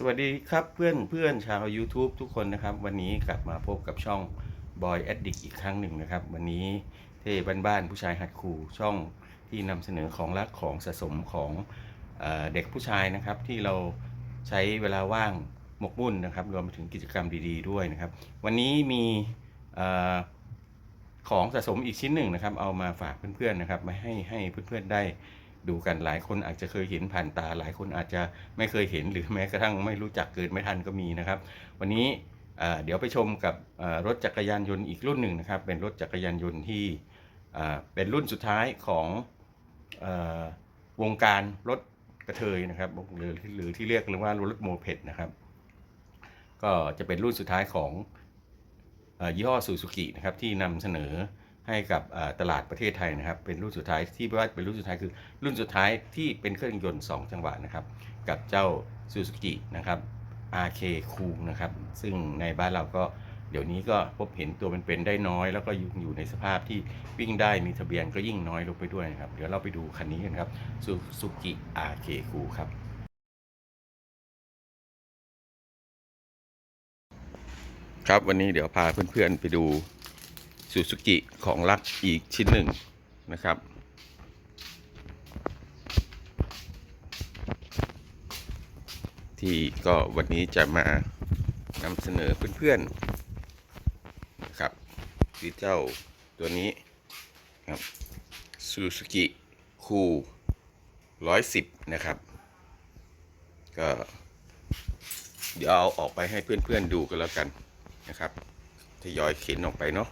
สวัสดีครับเพื่อนเพื่อนชาว YouTube ทุกคนนะครับ วันนี้กลับมาพบกับช่อง Boy Addict อีกครั้งหนึ่งนะครับ วันนี้เท่บ้านๆผู้ชายหัดครูช่องที่นำเสนอของรักของสะสมของเอเด็กผู้ชายนะครับ ที่เราใช้เวลาว่างหมกมุ่นนะครับ รวมไปถึงกิจกรรมดี ๆ ด้วยนะครับ วันนี้มีอของสะสมอีกชิ้นหนึ่งนะครับ เอามาฝากเพื่อนๆนะครับมาให้ให้เพื่อนๆได้ ดูกันหลายคนอาจจะเคยเห็นผ่านตา หลายคนอาจจะไม่เคยเห็นหรือแม้กระทั่งไม่รู้จักเกิดไม่ทันก็มีนะครับ วันนี้เดี๋ยวไปชมกับรถจักรยานยนต์อีกรุ่นหนึ่งนะครับ เป็นรถจักรยานยนต์ที่เป็นรุ่นสุดท้ายของอวงการรถกระเทยนะครับหรือหรือที่เรียกกันว่ารถโมเพดนะครับก็จะเป็นรุ่นสุดท้ายของอยี่ห้อซูซูกินะครับที่นำเสนอ ให้กับตลาดประเทศไทยนะครับ เป็นรุ่นสุดท้ายที่ว่าเป็นรุ่นสุดท้ายคือ รุ่นสุดท้ายที่เป็นเครื่องยนต์ 2 จังหวะนะครับ กับเจ้าซูซูกินะครับ RK Cool นะครับ ซึ่งในบ้านเราก็เดี๋ยวนี้ก็พบเห็นตัวเป็นๆได้น้อย แล้วก็อยู่ในสภาพที่วิ่งได้มีทะเบียนก็ยิ่งน้อยลงไปด้วยนะครับ เดี๋ยวเราไปดูคันนี้กันครับซูซูกิ RK Cool ครับครับวันนี้เดี๋ยวพาเพื่อนๆไปดู ซูซูกิของรักอีกชิ้นหนึ่งนะครับ ที่ก็วันนี้จะมานำเสนอเพื่อนๆนะครับคือเจ้าตัวนี้ครับซูซูกิคูร้อยสิบนะครับ ก็เดี๋ยวเอาออกไปให้เพื่อนๆดูกันแล้วกันนะครับทยอยเข็นออกไปเนาะ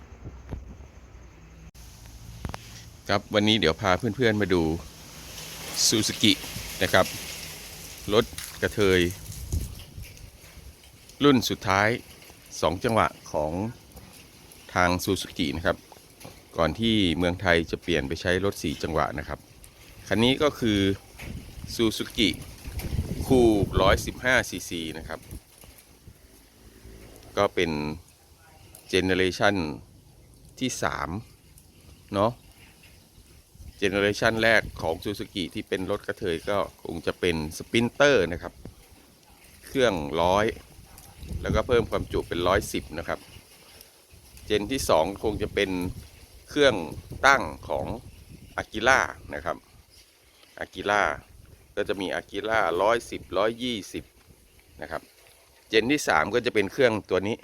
ครับวันนี้เดี๋ยวพาเพื่อนๆมาดูซูซูกินะครับรถกระเทย รุ่นสุดท้าย 2 จังหวะของทางซูซูกินะครับ ก่อนที่เมืองไทยจะเปลี่ยนไปใช้รถ 4 จังหวะนะครับ คันนี้ก็คือซูซูกิคู115ซีซีนะครับ ก็เป็นเจเนเรชันที่ 3 เนาะ เจเนอเรชันแรกของ Suzuki ที่เป็นรถกระเทยก็คงจะเป็นสปินเตอร์นะครับ เครื่องร้อยแล้วก็เพิ่มความจุเป็นร้อยสิบนะครับ เจนที่2คงจะเป็นเครื่องตั้งของอากิล่านะครับอากิล่าก็จะมีอากิล่าร้อยสิบร้อยยี่สิบนะครับ เจนที่3ก็จะเป็นเครื่องตัวนี้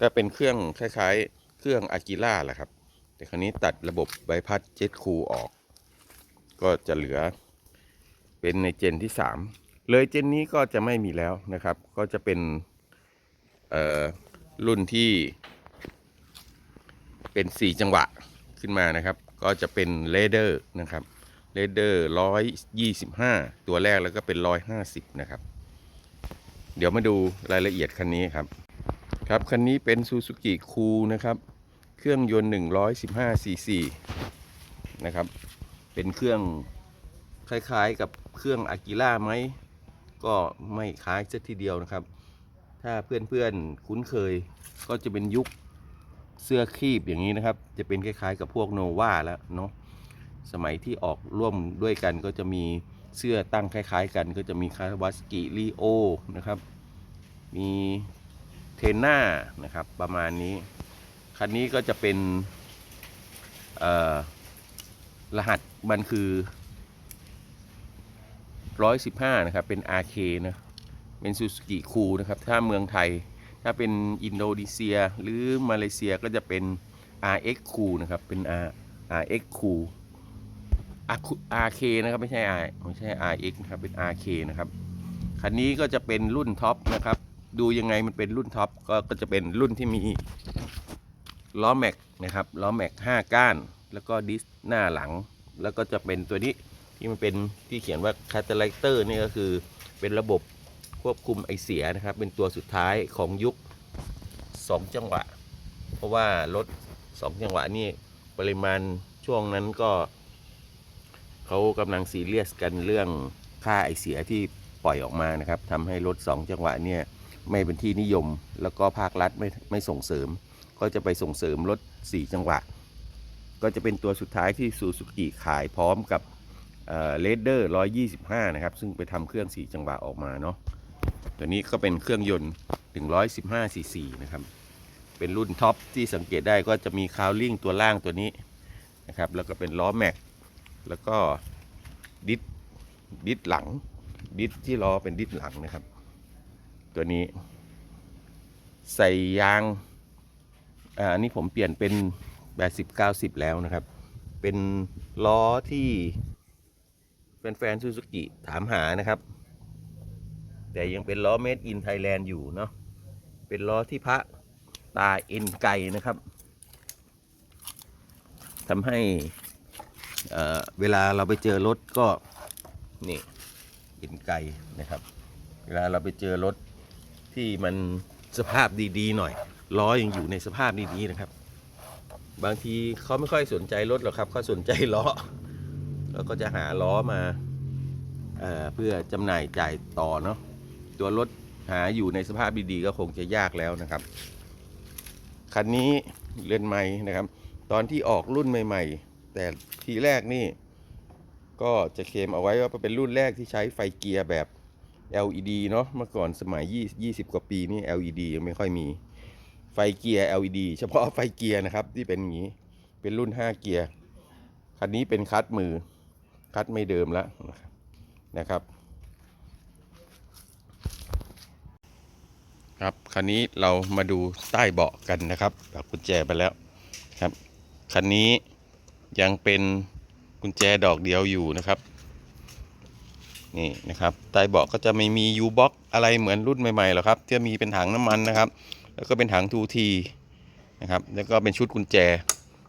ก็เป็นเครื่องคล้ายๆ เครื่องอากิล่าแหละครับ แต่คราวนี้ตัดระบบใบพัดเจ็ตคูลออก ก็จะเหลือเป็นในเจนที่ 3 เลยเจนนี้ก็จะไม่มีแล้วนะครับ ก็จะเป็นรุ่นที่เป็น 4 จังหวะขึ้นมานะครับ ก็จะเป็นเลเดอร์นะครับเลเดอร์ร้อยยี่สิบห้าตัวแรกแล้วก็เป็นร้อยห้าสิบนะครับ เดี๋ยวมาดูรายละเอียดคันนี้ครับ ครับ คันนี้เป็น Suzuki Cool นะครับ เครื่องยนต์ 115 ซีซีนะครับ เป็นเครื่องคล้ายๆกับเครื่องอากิล่าไหม ก็ไม่คล้ายสักทีเดียวนะครับ ถ้าเพื่อนๆคุ้นเคยก็จะเป็นยุคเสื้อคีบอย่างนี้นะครับ จะเป็นคล้ายๆกับพวกโนวาแล้วเนาะ สมัยที่ออกร่วมด้วยกันก็จะมีเสื้อตั้งคล้ายๆ กันก็จะมีคาวาสกิลีโอนะครับ มีเทน่านะครับประมาณนี้ คันนี้ก็จะเป็นรหัสมันคือ115นะครับ เป็น RK นะ เป็นซูซูกิคูนะครับ ถ้าเมืองไทย ถ้าเป็นอินโดนีเซียหรือมาเลเซียก็จะเป็น RX คูนะครับ เป็น R RX คู RK นะครับ ไม่ใช่ R ไม่ใช่ RX นะครับ เป็น RK นะครับ คันนี้ก็จะเป็นรุ่นท็อปนะครับ ดูยังไงมันเป็นรุ่นท็อปก็ก็จะเป็นรุ่นที่มี ล้อแม็กนะครับล้อแม็ก5ก้าน แล้วก็ดิสหน้าหลัง แล้วก็จะเป็นตัวนี้ที่มันเป็นที่เขียนว่าคาตาลิเตอร์นี่ก็คือเป็นระบบควบคุมไอเสียนะครับ เป็นตัวสุดท้ายของยุค 2 จังหวะ เพราะว่ารถ 2 จังหวะนี่ปริมาณช่วงนั้นก็เขากำลังซีเรียสกันเรื่องค่าไอเสียที่ปล่อยออกมานะครับทำให้รถ 2 จังหวะเนี่ยไม่เป็นที่นิยม แล้วก็ภาครัฐไม่ไม่ส่งเสริม ก็จะไปส่งเสริมรถ 4 จังหวะ ก็จะเป็นตัวสุดท้ายที่ซูซูกิขายพร้อมกับเลดเดอร์ร้อยยี่สิบห้านะครับ ซึ่งไปทำเครื่องสี่จังหวะออกมาเนาะตัวนี้ก็เป็นเครื่องยนต์ถึงร้อยสิบห้าซีซีนะครับ เป็นรุ่นท็อปที่สังเกตได้ก็จะมีคาวลิ่งตัวล่างตัวนี้นะครับ แล้วก็เป็นล้อแม็ก แล้วก็ดิสดิสหลัง ดิสที่ล้อเป็นดิสหลังนะครับ ตัวนี้ ใส่ยาง อันนี้ผมเปลี่ยนเป็น 80 90 แล้วนะครับ เป็นล้อที่แฟนๆซูซูกิถามหานะครับ แต่ยังเป็นล้อ Made in Thailand อยู่เนาะเป็นล้อที่พระตาเอ็นไก่นะครับทำให้เเวลาเราไปเจอรถก็นี่เอ็นไก่นะครับ เวลาเราไปเจอรถที่มันสภาพดี ๆ หน่อย ล้อยังอยู่ในสภาพดีๆนะครับ บางทีเขาไม่ค่อยสนใจรถหรอกครับเขาสนใจล้อ แล้วก็จะหาล้อมาเอเพื่อจำหน่ายจ่ายต่อเนาะตัวรถหาอยู่ในสภาพดีๆก็คงจะยากแล้วนะครับ คันนี้เรือนใหม่นะครับ ตอนที่ออกรุ่นใหม่ ๆ แต่ทีแรกนี่ก็จะเคลมเอาไว้ว่าเป็นรุ่นแรกที่ใช้ไฟเกียร์แบบ LED เนาะเมื่อก่อนสมัย 20 กว่าปีนี่ LED ยังไม่ค่อยมี ไฟเกียร์ LED เฉพาะไฟเกียร์นะครับที่เป็นอย่างนี้ เป็นรุ่น 5 เกียร์ คันนี้เป็นคัดมือ คัดไม่เดิมแล้วนะครับ ครับคันนี้เรามาดูใต้เบาะกันนะครับปักกุญแจไปแล้วครับ คันนี้ยังเป็นกุญแจดอกเดียวอยู่นะครับ นี่นะครับ ใต้เบาะก็จะไม่มียูบ็อกอะไรเหมือนรุ่นใหม่ๆหรอกครับที่มีเป็นถังน้ำมันนะครับ แล้วก็เป็นถังทูทีนะครับ แล้วก็เป็นชุดกุญแจ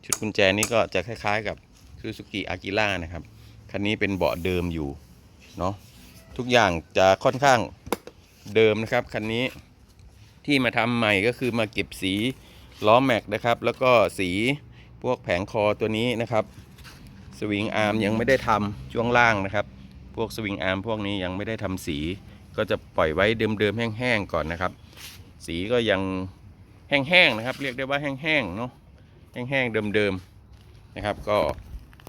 ชุดกุญแจนี้ก็จะคล้ายๆ กับซูซูกิอากิล่านะครับ คันนี้เป็นเบาะเดิมอยู่เนาะ ทุกอย่างจะค่อนข้างเดิมนะครับ คันนี้ที่มาทำใหม่ก็คือมาเก็บสีล้อแม็กนะครับ แล้วก็สีพวกแผงคอตัวนี้นะครับ สวิงอาร์มยังไม่ได้ทำช่วงล่างนะครับ พวกสวิงอาร์มพวกนี้ยังไม่ได้ทำสี ก็จะปล่อยไว้เดิมๆแห้งๆก่อนนะครับ สีก็ยังแห้งๆนะครับ เรียกได้ว่าแห้งๆเนาะแห้งๆเดิมๆนะครับ ก็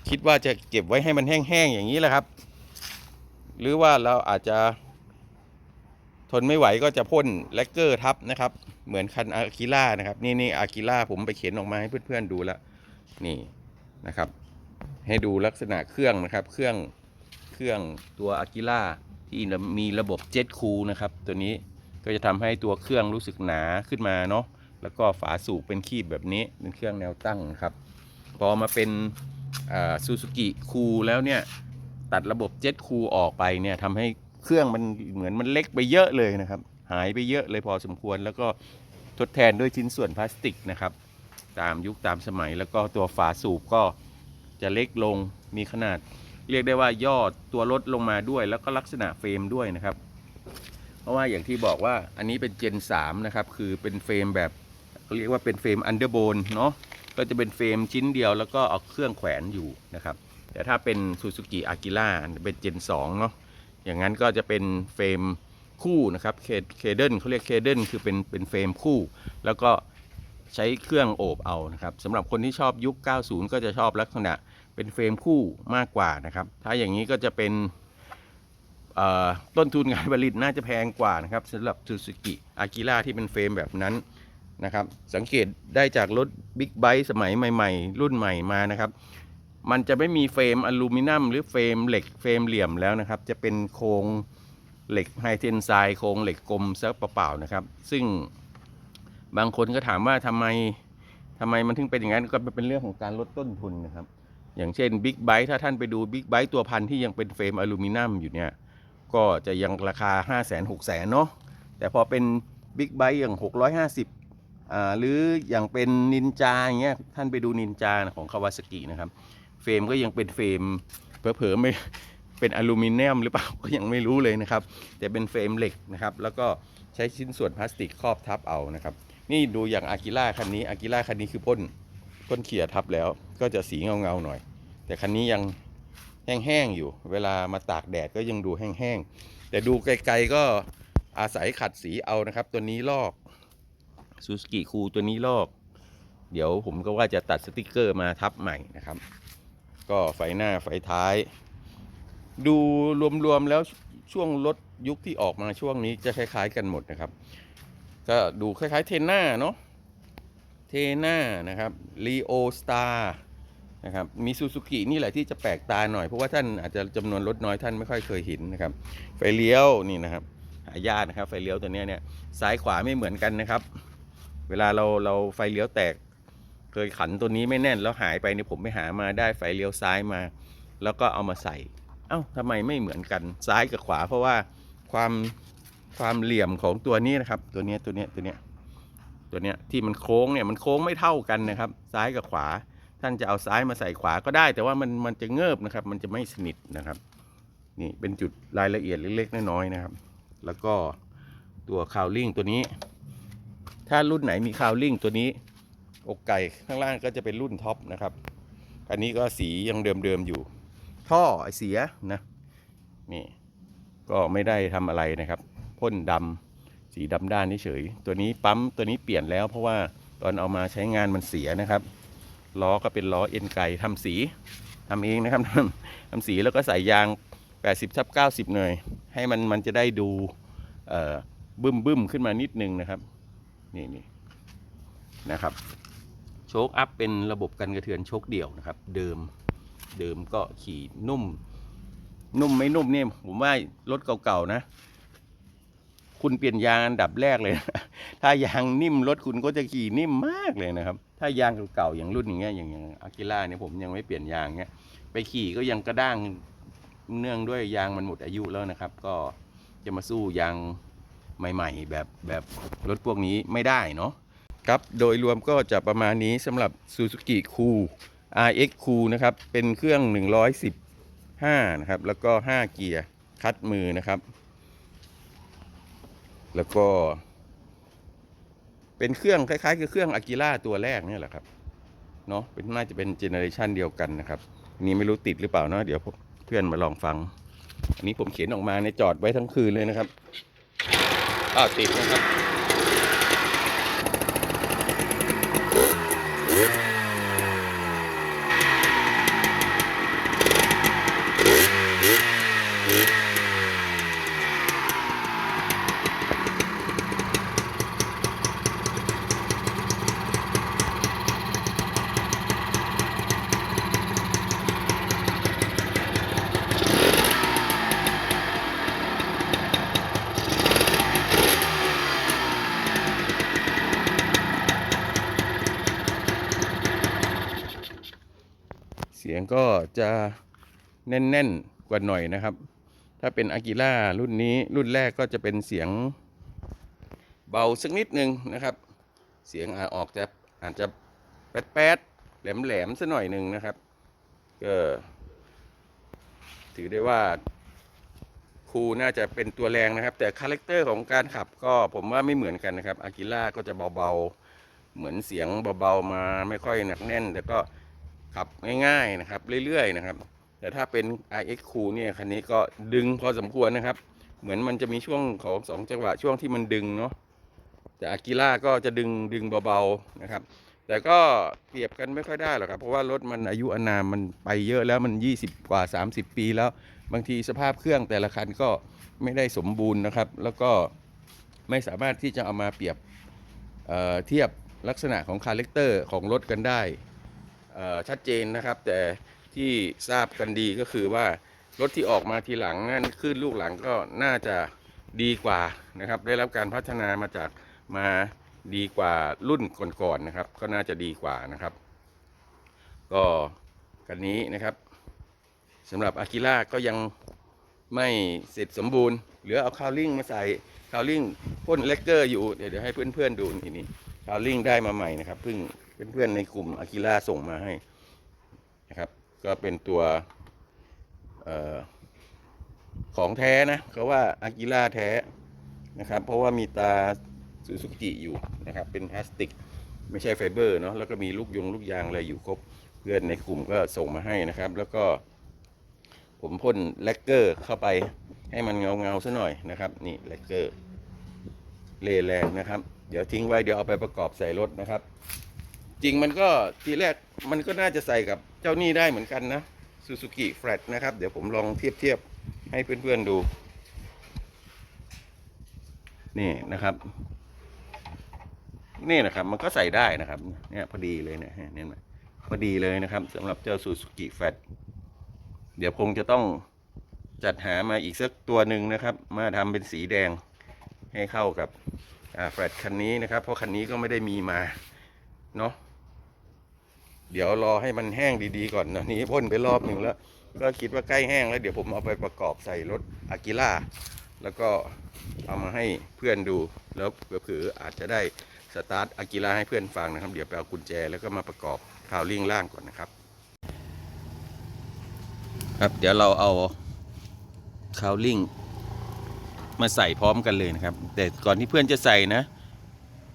คิดว่าจะเก็บไว้ให้มันแห้งๆอย่างนี้แหละครับ หรือว่าเราอาจจะ ทนไม่ไหวก็จะพ่นแลกเกอร์ทับนะครับ เหมือนคันอากิล่านะครับนี่นี่อากิล่าผมไปเขียนออกมาให้เพื่อนๆดูแล้วนี่นะครับ ให้ดูลักษณะเครื่องนะครับ เครื่องเครื่องตัวอากิล่าที่มีระบบเจ็ตคูลนะครับ ตัวนี้ ก็จะทำให้ตัวเครื่องรู้สึกหนาขึ้นมาเนาะแล้วก็ฝาสูบเป็นคีบแบบนี้เป็นเครื่องแนวตั้งครับพอมาเป็นซูซูกิคูลแล้วเนี่ยตัดระบบเจ็ตคูลออกไปเนี่ยทำให้เครื่องมันเหมือนมันเล็กไปเยอะเลยนะครับ หายไปเยอะเลยพอสมควร แล้วก็ทดแทนด้วยชิ้นส่วนพลาสติกนะครับ ตามยุคตามสมัยแล้วก็ตัวฝาสูบก็จะเล็กลงมีขนาด เรียกได้ว่ายอดตัวรถลงมาด้วย แล้วก็ลักษณะเฟรมด้วยนะครับ เพราะว่าอย่างที่บอกว่าอันนี้เป็นเจน3นะครับ คือเป็นเฟรมแบบเรียกว่าเป็นเฟรมอันเดอร์โบนเนาะก็จะเป็นเฟรมชิ้นเดียวแล้วก็เอาเครื่องแขวนอยู่นะครับ แต่ถ้าเป็น Suzuki a g i l a เป็นเจน2เนาะอย่างนั้นก็จะเป็นเฟรมคู่นะครับเคเดิลเขาเรียกเคเดิลคือเป็นเป็นเฟรมคู่ แล้วก็ใช้เครื่องโอบเอานะครับสำหรับคนที่ชอบยุค 90 ก็จะชอบลักษณะเป็นเฟรมคู่มากกว่านะครับ ถ้าอย่างนี้ก็จะเป็น ต้นทุนการผลิตน่าจะแพงกว่านะครับสำหรับ Suzuki a g i l a ที่เป็นเฟรมแบบนั้นนะครับ สังเกตได้จากรถบิ๊กไบค์สมัยใหม่ ๆ รุ่นใหม่มานะครับ มันจะไม่มีเฟรมอลูมิเนียมหรือเฟรมเหล็กเฟรมเหลี่ยมแล้วนะครับ จะเป็นโครงเหล็กไฮเทนไซด์โครงเหล็กกลมซะเปล่าๆนะครับ ซึ่งบางคนก็ถามว่าทำไมทำไมมันถึงเป็นอย่างนั้นก็เป็นเรื่องของการลดต้นทุนนะครับ อย่างเช่นบิ๊กไบค์ถ้าท่านไปดูบิ๊กไบค์ตัวพันที่ยังเป็นเฟรมอลูมิเนียมอยู่เนี่ย ก็จะยังราคา 5 0 0 0 0 0 6 0 0 0เนาะแต่พอเป็นบิ๊กไบค์อย่าง 650อ่าหรืออย่างเป็นนินจาอย่างเงี้ยท่านไปดูนินจาของคาวาซากินะครับ เฟรมก็ยังเป็นเฟรมเผลอๆไม่เป็นอลูมิเนียมหรือเปล่าก็ยังไม่รู้เลยนะครับ แต่เป็นเฟรมเหล็กนะครับ แล้วก็ใช้ชิ้นส่วนพลาสติกครอบทับเอานะครับ นี่ดูอย่างอากิล่าคันนี้อากิล่าคันนี้คือพ่นพ่นเขียทับแล้ว ก็จะสีเงาๆหน่อย แต่คันนี้ยัง แห้งๆอยู่ เวลามาตากแดดก็ยังดูแห้งๆ แต่ดูไกลๆก็อาศัยขัดสีเอานะครับ ตัวนี้ลอกซูสกิคูตัวนี้ลอก เดี๋ยวผมก็ว่าจะตัดสติกเกอร์มาทับใหม่นะครับ ก็ไฟหน้าไฟท้าย ดูรวมๆแล้วช่วงรถยุคที่ออกมาช่วงนี้จะคล้าย ๆ กันหมดนะครับ ก็ดูคล้ายๆเทน่าเนาะเทน่านะครับลีโอสตาร์ นะครับมีซูซูกินี่แหละที่จะแปลกตาหน่อยเพราะว่าท่านอาจจะจำนวนรถน้อยท่านไม่ค่อยเคยเห็นนะครับ ไฟเลี้ยวนี่นะครับหายากนะครับ ไฟเลี้ยวตัวนี้เนี่ยซ้ายขวาไม่เหมือนกันนะครับ เวลาเราเราไฟเลี้ยวแตก เคยขันตัวนี้ไม่แน่นแล้วหายไปเนี่ยผมไปหามาได้ไฟเลี้ยวซ้ายมา แล้วก็เอามาใส่ เอ้าทำไมไม่เหมือนกันซ้ายกับขวา เพราะว่าความความเหลี่ยมของตัวนี้นะครับ ตัวนี้ตัวนี้ตัวนี้ตัวนี้ที่มันโค้งเนี่ยมันโค้งไม่เท่ากันนะครับ ซ้ายกับขวา ท่านจะเอาซ้ายมาใส่ขวาก็ได้ แต่ว่ามันมันจะเงิบนะครับ มันจะไม่สนิทนะครับ นี่เป็นจุดรายละเอียดเล็กๆน้อยๆนะครับ แล้วก็ตัวคาวลิงตัวนี้ ถ้ารุ่นไหนมีคาวลิงตัวนี้ อกไก่ข้างล่างก็จะเป็นรุ่นท็อปนะครับ อันนี้ก็สียังเดิมๆอยู่ ท่อไอเสียนะนี่ก็ไม่ได้ทำอะไรนะครับพ่นดำสีดำด้านเฉยตัวนี้ปั๊มตัวนี้เปลี่ยนแล้วเพราะว่าตอนเอามาใช้งานมันเสียนะครับ ล้อก็เป็นล้อเอ็นไก่ทำสีทำเองนะครับทำสีแล้วก็ใส่ยาง 80ทับ90หน่อยให้มันมันจะได้ดูเอ่อบึ้มบึ้มๆขึ้นมานิดนึงนะครับ นี่นี่นะครับ โชคอัพเป็นระบบกันกระเทือนโชคเดี่ยวนะครับ เดิมเดิมก็ขี่นุ่ม นุ่มไม่นุ่มเนี่ยผมว่ารถเก่าๆนะ คุณเปลี่ยนยางอันดับแรกเลย ถ้ายางนิ่มรถคุณก็จะขี่นิ่มมากเลยนะครับ ถ้ายางเก่าๆอย่างรุ่นอย่างเงี้ยอย่างอย่างอากิล่าเนี่ยผมยังไม่เปลี่ยนยางเงี้ยไปขี่ก็ยังกระด้างเนื่องด้วยยางมันหมดอายุแล้วนะครับ ก็จะมาสู้ยางใหม่ ๆ แบบแบบรถพวกนี้ไม่ได้เนาะครับโดยรวมก็จะประมาณนี้สำหรับ Suzuki Cool RX Cool นะครับ เป็นเครื่อง 115 นะครับ แล้วก็ 5 เกียร์คัดมือนะครับ แล้วก็ เป็นเครื่องคล้ายๆคือเครื่องอากิล่าตัวแรกเนี่ยแหละครับเนาะเป็นน่าจะเป็นเจเนอเรชันเดียวกันนะครับอันนี้ไม่รู้ติดหรือเปล่าเนาะเดี๋ยวเพื่อนมาลองฟังอันนี้ผมเขียนออกมาในจอดไว้ทั้งคืนเลยนะครับอ้าวติดนะครับ เสียงก็ จะแน่นๆกว่าหน่อยนะครับ ถ้าเป็นอากิล่ารุ่นนี้รุ่นแรกก็จะเป็นเสียงเบาสักนิดนึงนะครับ เสียงอาออกจะอาจจะแป๊ดๆแหลมๆสักหน่อยหนึ่งนะครับ ก็ถือได้ว่าครูน่าจะเป็นตัวแรงนะครับ แต่คาแรคเตอร์ของการขับก็ผมว่าไม่เหมือนกันนะครับอากิล่าก็จะเบาๆ เหมือนเสียงเบาๆมาไม่ค่อยหนักแน่น แต่ก็ ขับง่ายๆนะครับเรื่อยๆนะครับ แต่ถ้าเป็น iX Cool เนี่ยคันนี้ก็ดึงพอสมควรนะครับ เหมือนมันจะมีช่วงของสองจังหวะช่วงที่มันดึงเนาะแต่อากิล่าก็จะดึงดึงเบาๆนะครับ แต่ก็เปรียบกันไม่ค่อยได้หรอกครับ เพราะว่ารถมันอายุอานามมันไปเยอะแล้วมัน 20 กว่า 30 ปีแล้ว บางทีสภาพเครื่องแต่ละคันก็ไม่ได้สมบูรณ์นะครับ แล้วก็ไม่สามารถที่จะเอามาเปรียบเเทียบลักษณะของคาแรคเตอร์ของรถกันได้ ชัดเจนนะครับ แต่ที่ทราบกันดีก็คือว่ารถที่ออกมาทีหลังนั่นขึ้นลูกหลังก็น่าจะดีกว่านะครับ ได้รับการพัฒนามาจากมาดีกว่ารุ่นก่อนๆนะครับ ก็น่าจะดีกว่านะครับ ก็กันนี้นะครับสำหรับอากิล่าก็ยังไม่เสร็จสมบูรณ์เหลือเอาคาวลิ่งมาใส่คาวลิ่งพ่นเลกเกอร์อยู่เดี๋ยวเดี๋ยวให้เพื่อนๆดูนี่นี่คาวลิ่งได้มาใหม่นะครับเพิ่ง เพื่อนๆในกลุ่มอากิล่าส่งมาให้นะครับ ก็เป็นตัวออของแท้นะเขาว่าอากิล่าแท้นะครับ เพราะว่ามีตาซูซูกิอยู่นะครับ เป็นพลาสติกไม่ใช่ไฟเบอร์เนาะแล้วก็มีลูกยงลูกยางอะไรอยู่ครบเพื่อนในกลุ่มก็ส่งมาให้นะครับ แล้วก็ ผมพ่นแลกเกอร์เข้าไปให้มันเงาเงาๆซะหน่อยนะครับ นี่แลกเกอร์เลแรงนะครับ เดี๋ยวทิ้งไว้เดี๋ยวเอาไปประกอบใส่รถนะครับ จริงมันก็ทีแรกมันก็น่าจะใส่กับเจ้านี่ได้เหมือนกันนะ Suzuki Flat นะครับ เดี๋ยวผมลองเทียบเทียบให้เพื่อนๆดู นี่นะครับ นี่นะครับมันก็ใส่ได้นะครับ เนี่ยพอดีเลยเนี่ยเนี่ยมันพอดีเลยนะครับสำหรับเจ้า Suzuki Flat เดี๋ยวคงจะต้องจัดหามาอีกสักตัวหนึ่งนะครับ มาทำเป็นสีแดงให้เข้ากับแฟลตคันนี้นะครับ เพราะคันนี้ก็ไม่ได้มีมาเนาะ เดี๋ยวรอให้มันแห้งดีๆก่อนนะนี้พ่นไปรอบหนึ่งแล้ว ก็คิดว่าใกล้แห้งแล้วเดี๋ยวผมเอาไปประกอบใส่รถอากิล่าแล้วก็เอามาให้เพื่อนดูแล้วเผื่ออาจจะได้สตาร์ทอากิล่าให้เพื่อนฟังนะครับ เดี๋ยวไปเอากุญแจแล้วก็มาประกอบคาวลิ่งล่างก่อนนะครับ ครับเดี๋ยวเราเอาคาวลิ่งมาใส่พร้อมกันเลยนะครับ แต่ก่อนที่เพื่อนจะใส่นะ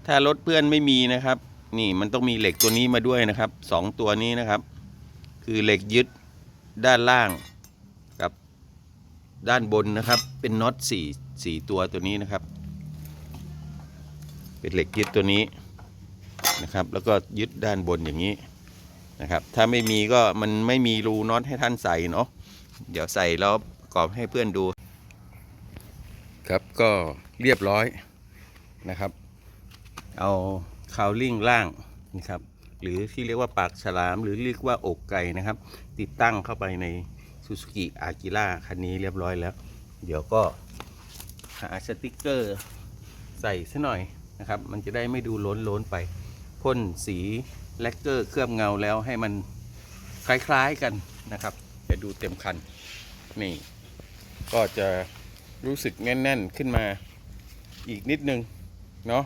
ถ้ารถเพื่อนไม่มีนะครับ นี่มันต้องมีเหล็กตัวนี้มาด้วยนะครับสองตัวนี้นะครับ คือเหล็กยึดด้านล่างกับด้านบนนะครับ เป็นน็อตสี่สี่ตัวตัวนี้นะครับ เป็นเหล็กยึดตัวนี้นะครับ แล้วก็ยึดด้านบนอย่างนี้นะครับ ถ้าไม่มีก็มันไม่มีรูน็อตให้ท่านใส่เนาะเดี๋ยวใส่แล้วประกอบให้เพื่อนดู ครับก็เรียบร้อยนะครับ เอา คาวลิ่งล่างนะครับหรือที่เรียกว่าปากฉลามหรือเรียกว่าอกไก่นะครับ ติดตั้งเข้าไปใน Suzuki a g i l a คันนี้เรียบร้อยแล้ว เดี๋ยวก็หาสติกเกอร์ใส่ซะหน่อยนะครับ มันจะได้ไม่ดูล้นล้นไปพ่นสีแลกเกอร์เคลือบเงาแล้วให้มันคล้ายๆกันนะครับจะดูเต็มคันนี่ ก็จะรู้สึกแน่น ๆ ขึ้นมาอีกนิดนึง เนาะ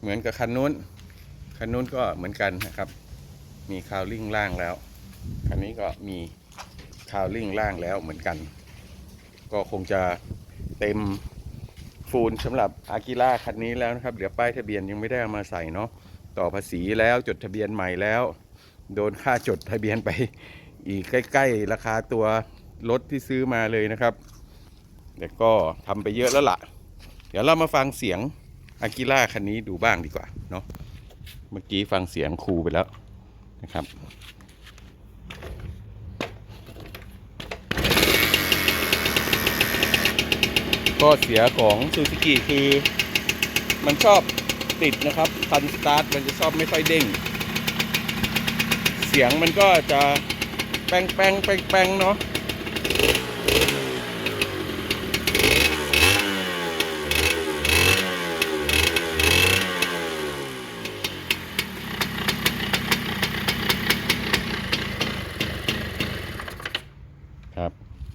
เหมือนกับคันนู้น คันนู้นก็เหมือนกันนะครับ มีคาวลิ่งล่างแล้ว คันนี้ก็มีคาวลิ่งล่างแล้วเหมือนกัน ก็คงจะเต็มฟูลสำหรับอากิล่าคันนี้แล้วนะครับ เดี๋ยวป้ายทะเบียนยังไม่ได้เอามาใส่เนาะ ต่อภาษีแล้วจดทะเบียนใหม่แล้ว โดนค่าจดทะเบียนไปอีกใกล้ ๆ ราคาตัวรถที่ซื้อมาเลยนะครับแต่ก็ทำไปเยอะแล้วล่ะ เดี๋ยวเรามาฟังเสียง อากิล่าคันนี้ดูบ้างดีกว่าเนาะเมื่อกี้ฟังเสียงครูไปแล้วนะครับก็เสียของซูซูกิคือ มันชอบติดนะครับคันสตาร์ทมันจะชอบไม่ค่อยเด้ง เสียงมันก็จะแป้งแป้งแป้งแป้งเนาะ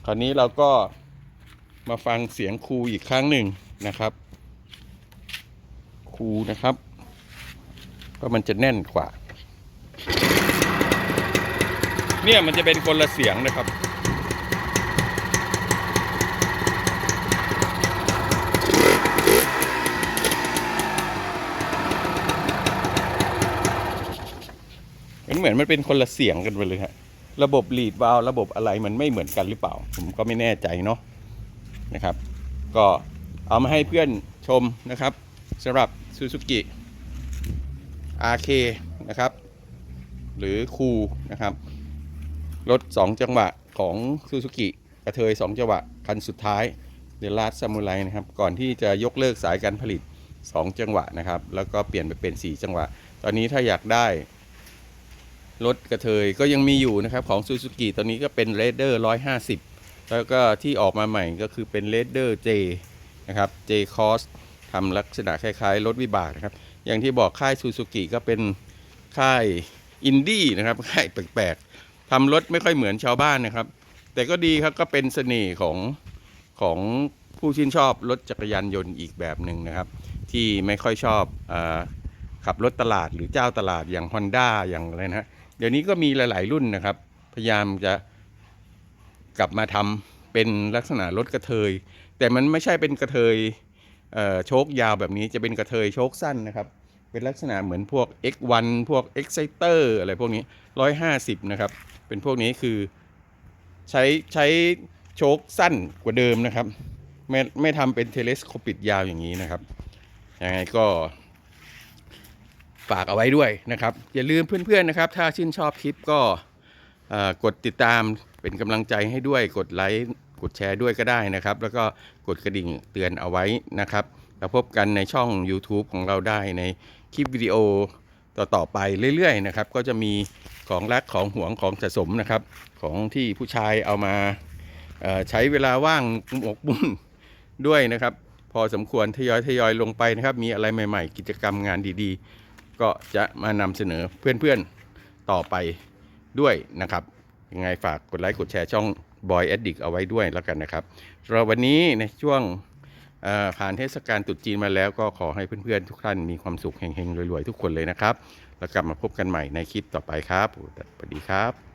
คราวนี้เราก็มาฟังเสียงครูอีกครั้งหนึ่งนะครับครูนะครับก็มันจะแน่นกว่า เนี่ยมันจะเป็นคนละเสียงนะครับมือนเหมือนมันเป็นคนละเสียงกันไปเลยฮะ ระบบลีดวาลระบบอะไรมันไม่เหมือนกันหรือเปล่า ผมก็ไม่แน่ใจเนาะนะครับ ก็เอามาให้เพื่อนชมนะครับสำหรับ Suzuki RK นะครับ หรือคูนะครับรถ 2 จังหวะของ Suzuki กระเทย 2 จังหวะคันสุดท้ายเดลัสซามูไรนะครับ ก่อนที่จะยกเลิกสายการผลิต 2 จังหวะนะครับ แล้วก็เปลี่ยนไปเป็น 4 จังหวะ ตอนนี้ถ้าอยากได้ รถกระเทยก็ยังมีอยู่นะครับของ Suzuki ตอนนี้ก็เป็น r a d e r 150 แล้วก็ที่ออกมาใหม่ก็คือเป็น r a d e r J นะครับ J Cross ทำลักษณะคล้ายๆ รถวิบากนะครับ อย่างที่บอกค่าย Suzuki ก็เป็นค่ายอินดี้นะครับค่ายแปลกๆทำรถไม่ค่อยเหมือนชาวบ้านนะครับ แต่ก็ดีครับก็เป็นเสน่ห์ของของผู้ชื่นชอบรถจักรยานยนต์อีกแบบหนึ่งนะครับ ที่ไม่ค่อยชอบอขับรถตลาดหรือเจ้าตลาดอย่าง Honda อย่างอะไรนะ ดี๋ยวนี้ก็มีหลาย ๆ รุ่นนะครับ พยายามจะกลับมาทำเป็นลักษณะรถกระเทย แต่มันไม่ใช่เป็นกระเทยเโชคยาวแบบนี้จะเป็นกระเทยโชคสั้นนะครับ เป็นลักษณะเหมือนพวก X1 พวก Exciter อะไรพวกนี้ 150 นะครับ เป็นพวกนี้คือใช้ใช้โชคสั้นกว่าเดิมนะครับ ไม่ไม่ทำเป็นเทเลสโคปิดยาวอย่างนี้นะครับยังไงก็ ฝากเอาไว้ด้วยนะครับ อย่าลืมเพื่อนๆนะครับ ถ้าชื่นชอบคลิปก็กดติดตามเป็นกำลังใจให้ด้วยกดไลค์กดแชร์ด้วยก็ได้นะครับ แล้วก็กดกระดิ่งเตือนเอาไว้นะครับแล้วพบกันในช่อง YouTube ของเราได้ในคลิปวิดีโอต่อๆไปเรื่อยๆนะครับ ก็จะมีของรักของห่วงของสะสมนะครับ ของที่ผู้ชายเอามาใช้เวลาว่างหมกบุ่นด้วยนะครับ พอสมควรทยอยทยอยลงไปนะครับ มีอะไรใหม่ ๆ กิจกรรมงานดีๆ ก็จะมานำเสนอเพื่อนๆต่อไปด้วยนะครับยังไงฝากกดไลค์กดแชร์ช่อง Boy Addict เอาไว้ด้วยแล้วกันนะครับสำหรับวันนี้ในช่วงผ่านเทศกาลตรุษจีนมาแล้วก็ขอให้เพื่อนๆ ทุกท่านมีความสุขเฮงๆรวยๆ ทุกคนเลยนะครับ แล้วกลับมาพบกันใหม่ในคลิปต่อไปครับสวัสดีครับ